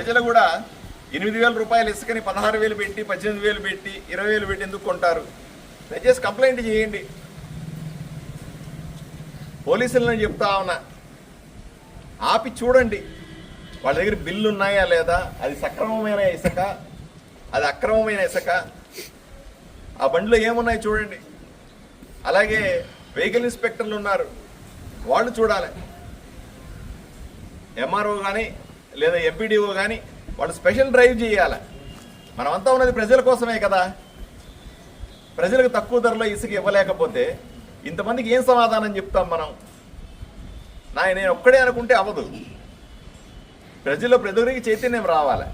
ప్రజలు కూడా ఎనిమిది వేల రూపాయలు ఇసుకని పదహారు వేలు పెట్టి పద్దెనిమిది వేలు పెట్టి ఇరవై వేలు పెట్టి ఎందుకు కొంటారు? దయచేసి కంప్లైంట్ చేయండి. పోలీసులను చెప్తా ఉన్నా. ఆపి చూడండి. వాళ్ళ దగ్గర బిల్లు ఉన్నాయా లేదా? అది సక్రమమైన ఇసుక అది అక్రమమైన ఇసుక. ఆ బండిలో ఏమున్నాయి చూడండి. అలాగే వెహికల్ ఇన్స్పెక్టర్లు ఉన్నారు. వాళ్ళు చూడాలి. ఎంఆర్ఓ కానీ లేదా ఎంపీడీఓ కానీ వాళ్ళు స్పెషల్ డ్రైవ్ చేయాలి? మనమంతా ఉన్నది ప్రజల కోసమే కదా. ప్రజలకు తక్కువ ధరలో ఇసుక ఇవ్వలేకపోతే ఇంతమందికి ఏం సమాధానం చెప్తాం మనం? నా నేను ఒక్కడే అనుకుంటే అవ్వదు. ప్రజల్లో ప్రజలకి చైతన్యం రావాలి?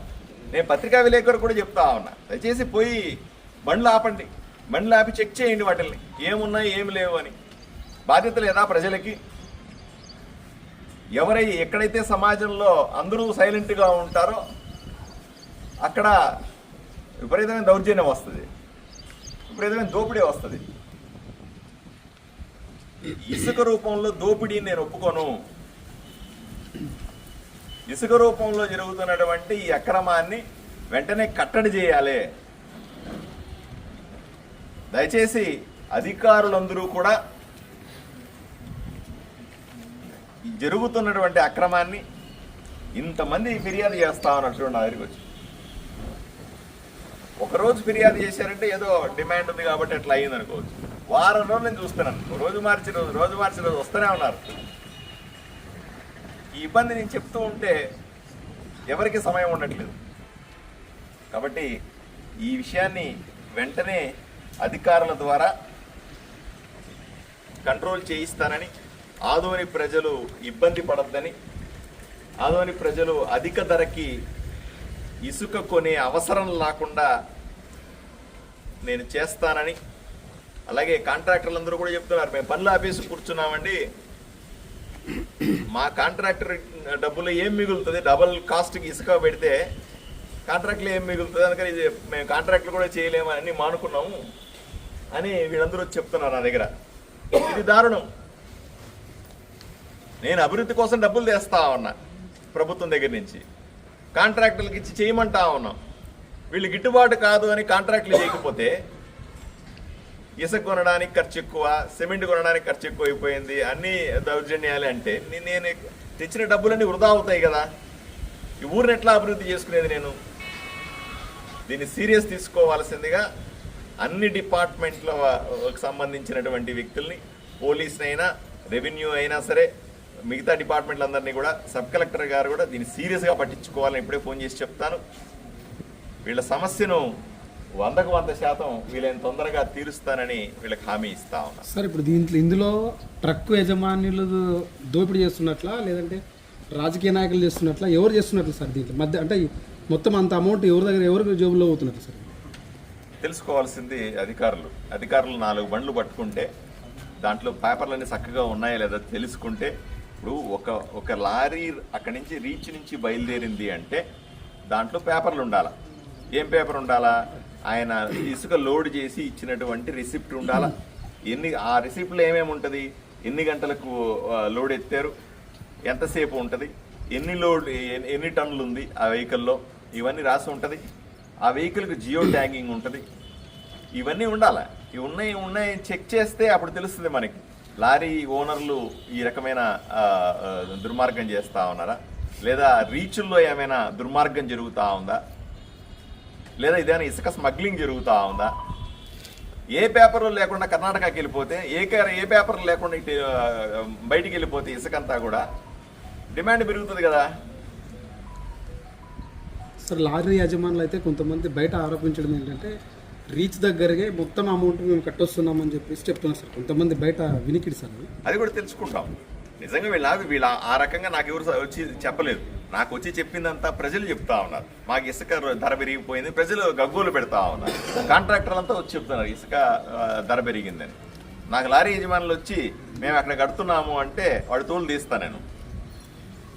నేను పత్రికా విలేకరు కూడా చెప్తా ఉన్నా. దయచేసి పోయి బండ్లు ఆపండి. బండ్లు ఆపి చెక్ చేయండి వాటిల్ని. ఏమున్నాయి ఏమి లేవు అని. బాధ్యత లేదా ప్రజలకి? ఎవరై ఎక్కడైతే సమాజంలో అందరూ సైలెంట్గా ఉంటారో అక్కడ విపరీతమైన దౌర్జన్యం వస్తుంది. విపరీతమైన దోపిడీ వస్తుంది. ఇసుక రూపంలో దోపిడీ నేను ఒప్పుకోను. ఇసుక రూపంలో జరుగుతున్నటువంటి ఈ అక్రమాన్ని వెంటనే కట్టడి చేయాలి. దయచేసి అధికారులందరూ కూడా ఈ జరుగుతున్నటువంటి అక్రమాన్ని ఇంతమంది ఫిర్యాదు చేస్తా ఉన్నట్లు నా దగ్గరికి వచ్చి. ఒకరోజు ఫిర్యాదు చేశారంటే ఏదో డిమాండ్ ఉంది కాబట్టి అట్లా అయ్యింది అనుకోవచ్చు. వారం రోజులు నేను చూస్తున్నాను. రోజు మార్చి రోజు రోజు మార్చి రోజు వస్తూనే ఉన్నారు. ఈ ఇబ్బంది నేను చెప్తూ ఉంటే ఎవరికి సమయం ఉండట్లేదు. కాబట్టి ఈ విషయాన్ని వెంటనే అధికారుల ద్వారా కంట్రోల్ చేయిస్తానని ఆదోని ప్రజలు ఇబ్బంది పడద్దని ఆదోని ప్రజలు అధిక ధరకి ఇసుక కొనే అవసరం లేకుండా నేను చేస్తానని అలాగే కాంట్రాక్టర్లు అందరూ కూడా చెప్తున్నారు. మేము పనులు ఆపేసి కూర్చున్నామండి. మా కాంట్రాక్టర్ డబ్బులు ఏం మిగులుతుంది? డబల్ కాస్ట్కి ఇసుక పెడితే కాంట్రాక్ట్లు ఏం మిగులుతుంది? అందుకని ఇది మేము కాంట్రాక్ట్లు కూడా చేయలేమని మానుకున్నాము అని వీళ్ళందరూ చెప్తున్నారు నా దగ్గర. ఇది దారుణం. నేను అభివృద్ధి కోసం డబ్బులు తెస్తా ఉన్నా ప్రభుత్వం దగ్గర నుంచి. కాంట్రాక్టులకు ఇచ్చి చేయమంటా ఉన్నాం. వీళ్ళు గిట్టుబాటు కాదు అని కాంట్రాక్టులు చేయకపోతే ఇసుక కొనడానికి ఖర్చు ఎక్కువ సిమెంట్ కొనడానికి ఖర్చు ఎక్కువ అయిపోయింది అన్ని దౌర్జన్యాలు అంటే నేను తెచ్చిన డబ్బులన్నీ వృధా అవుతాయి కదా. ఈ ఊరిని ఎట్లా అభివృద్ధి చేసుకునేది నేను? దీన్ని సీరియస్ తీసుకోవాల్సిందిగా అన్ని డిపార్ట్మెంట్ల సంబంధించినటువంటి వ్యక్తుల్ని పోలీసునైనా రెవెన్యూ అయినా సరే మిగతా డిపార్ట్మెంట్లందరినీ కూడా సబ్ కలెక్టర్ గారు కూడా దీన్ని సీరియస్గా పట్టించుకోవాలని ఇప్పుడే ఫోన్ చేసి చెప్తాను. వీళ్ళ సమస్యను వందకు వంద శాతం వీళ్ళని తొందరగా తీరుస్తానని వీళ్ళకి హామీ ఇస్తా ఉన్నా. సార్ ఇప్పుడు దీంట్లో ఇందులో ట్రక్ యజమానులు దోపిడీ చేస్తున్నట్లా లేదంటే రాజకీయ నాయకులు చేస్తున్నట్లా ఎవరు చేస్తున్నట్లు సార్ దీంట్లో? మధ్య అంటే మొత్తం అంత అమౌంట్ ఎవరి దగ్గర ఎవరికి జేబులో అవుతున్నట్లు సార్? తెలుసుకోవాల్సింది అధికారులు. అధికారులు నాలుగు బండ్లు పట్టుకుంటే దాంట్లో పేపర్లన్నీ చక్కగా ఉన్నాయా లేదా తెలుసుకుంటే ఇప్పుడు ఒక ఒక లారీ అక్కడి నుంచి రీచ్ నుంచి బయలుదేరింది అంటే దాంట్లో పేపర్లు ఉండాలా? ఏం పేపర్ ఉండాలా? ఆయన ఇసుక లోడ్ చేసి ఇచ్చినటువంటి రిసిప్ట్ ఉండాలా? ఎన్ని ఆ రిసిప్ట్లో ఏమేమి ఉంటుంది? ఎన్ని గంటలకు లోడ్ ఎత్తారు? ఎంతసేపు ఉంటుంది? ఎన్ని లోడ్ ఎన్ని- ఎన్ని టన్నులు ఉంది ఆ వెహికల్లో? ఇవన్నీ రాసి ఉంటుంది. ఆ వెహికల్కి జియో ట్యాగింగ్ ఉంటుంది. ఇవన్నీ ఉండాలి? ఇవి ఉన్నాయి ఉన్నాయి చెక్ చేస్తే అప్పుడు తెలుస్తుంది మనకి. లారీ ఓనర్లు ఈ రకమైన దుర్మార్గం చేస్తా ఉన్నారా? లేదా రీచుల్లో ఏమైనా దుర్మార్గం జరుగుతూ ఉందా? లేదా ఇదేమైనా ఇసుక స్మగ్లింగ్ జరుగుతూ ఉందా? ఏ పేపర్లు లేకుండా కర్ణాటకకి వెళ్ళిపోతే ఏ ఏ పేపర్లు లేకుండా ఇటు బయటికి వెళ్ళిపోతే ఇసుకంతా కూడా డిమాండ్ పెరుగుతుంది కదా? సార్ లారీ యజమానులు అయితే కొంతమంది బయట ఆరోపించడం ఏంటంటే రీచ్ దగ్గరగే మొత్తం అమౌంట్ మేము కట్టొస్తున్నామని చెప్పేసి చెప్తున్నారు సార్. కొంతమంది బయట వినికిడి సార్ అది. కూడా తెలుసుకుంటాం. నిజంగా వీళ్ళ వీళ్ళ ఆ రకంగా నాకు ఎవరు వచ్చి చెప్పలేదు. నాకు వచ్చి చెప్పిందంతా ప్రజలు చెప్తా ఉన్నారు. మాకు ఇసుక ధర పెరిగిపోయింది ప్రజలు గగ్గోలు పెడతా ఉన్నారు. కాంట్రాక్టర్లు అంతా వచ్చి చెప్తున్నారు ఇసుక ధర పెరిగిందని. నాకు లారీ యజమానులు వచ్చి మేము అక్కడ కడుతున్నాము అంటే వాడు తోలు తీస్తా నేను.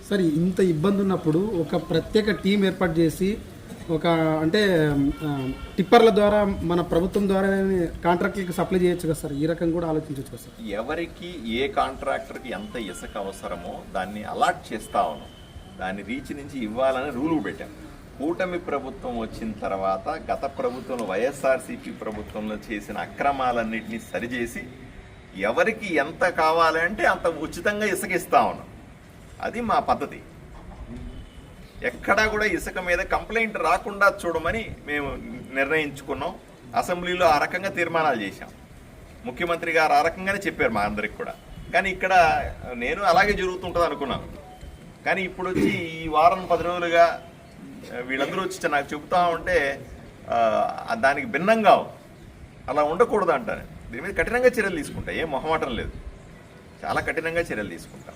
సార్ ఇంత ఇబ్బంది ఉన్నప్పుడు ఒక ప్రత్యేక టీం ఏర్పాటు చేసి ఒక అంటే టిప్పర్ల ద్వారా మన ప్రభుత్వం ద్వారా కాంట్రాక్టర్కి సప్లై చేయొచ్చు కదా సార్? ఈ రకం కూడా ఆలోచించవచ్చు కదా సార్? ఎవరికి ఏ కాంట్రాక్టర్కి ఎంత ఇసుక అవసరమో దాన్ని అలాట్ చేస్తా ఉన్నాం. దాన్ని రీచ్ నుంచి ఇవ్వాలని రూలు పెట్టాం. కూటమి ప్రభుత్వం వచ్చిన తర్వాత గత ప్రభుత్వంలో వైఎస్ఆర్సీపీ ప్రభుత్వంలో చేసిన అక్రమాలన్నింటినీ సరిచేసి ఎవరికి ఎంత కావాలంటే అంత ఉచితంగా ఇసుక ఇస్తా ఉన్నాం. అది మా పద్ధతి. ఎక్కడా కూడా ఇసుక మీద కంప్లైంట్ రాకుండా చూడమని మేము నిర్ణయించుకున్నాం. అసెంబ్లీలో ఆ రకంగా తీర్మానాలు చేశాం. ముఖ్యమంత్రి గారు ఆ రకంగానే చెప్పారు మా అందరికి కూడా. కానీ ఇక్కడ నేను అలాగే జరుగుతుంటుంది అనుకున్నాను. కానీ ఇప్పుడు వచ్చి ఈ వారం పది రోజులుగా వీళ్ళందరూ వచ్చి నాకు చెబుతా ఉంటే దానికి భిన్నంగా అలా ఉండకూడదు అంటాను దీని మీద కఠినంగా చర్యలు తీసుకుంటా. ఏం మొహమాటం లేదు. చాలా కఠినంగా చర్యలు తీసుకుంటాం.